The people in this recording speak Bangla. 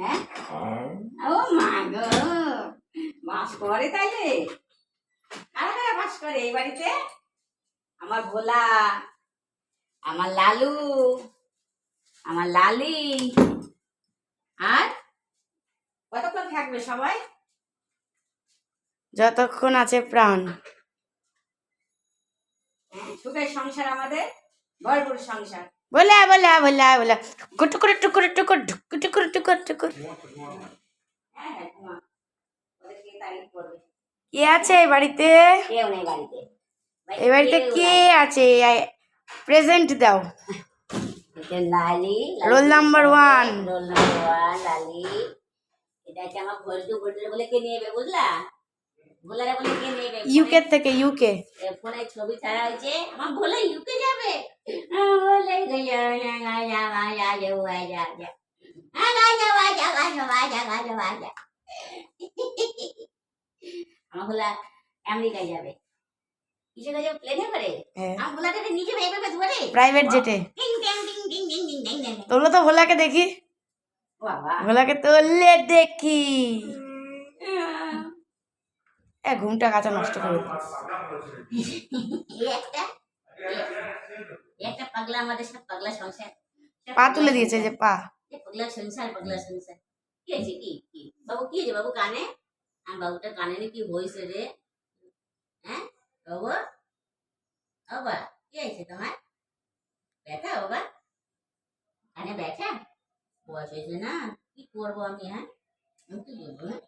হ্যাঁ? ও মা গো। বাস করে তাইলে? কারা কারা বাস করে এই বাড়িতে? আমার ভোলা আমার লালু আমার লালি। আর? কতক্ষণ থাকবে সবাই? যতক্ষণ আছে প্রাণ। হ্যাঁ, সুখের সংসার আমাদের ভরপুর সংসার। বলে বলে বলে বলে। টুকুর হ্যাঁ হ্যাঁ ঘুমা ওদেরকে তারিফ করবে কে আছে এই বাড়িতে? এই বাড়িতে কে। আছে? প্রেজেন্ট দাও। Lali roll number one roll number one Lali এটা হচ্ছে আমার ভোল্টু ভোল্টু বলে কে বুঝলা বলে কে ইউকে থেকে ইউকে ফোনে ছবি ছাড়া হয়েছে। আমার ইউকে যাবে? আমেরিকায় যাবে। প্লেনে হ্যাঁ। নিজে তো ভোলাকে দেখি। ভোলাকে তোলে দেখি। ঘুমটা কাঁচা নষ্ট করে পাগলা আমাদের সব পাগলা সংসার। সব পা পাগলা তুলে দিয়েছে সংসার। যে পা। এ পাগলা সংসার পাগলা সংসার। কি হয়েছে কি কি? বাবু কি হয়েছে বাবু কানে? আর বাবুটা কানে নি কি হয়েছে রে? হ্যাঁ? বাবু? বাবা কি হয়েছে তোমার? ব্যথা বাবা? কানে ব্যথা? বয়স হয়েছে না? কি করব আমি হ্যাঁ? আমি কি বলব হ্যাঁ?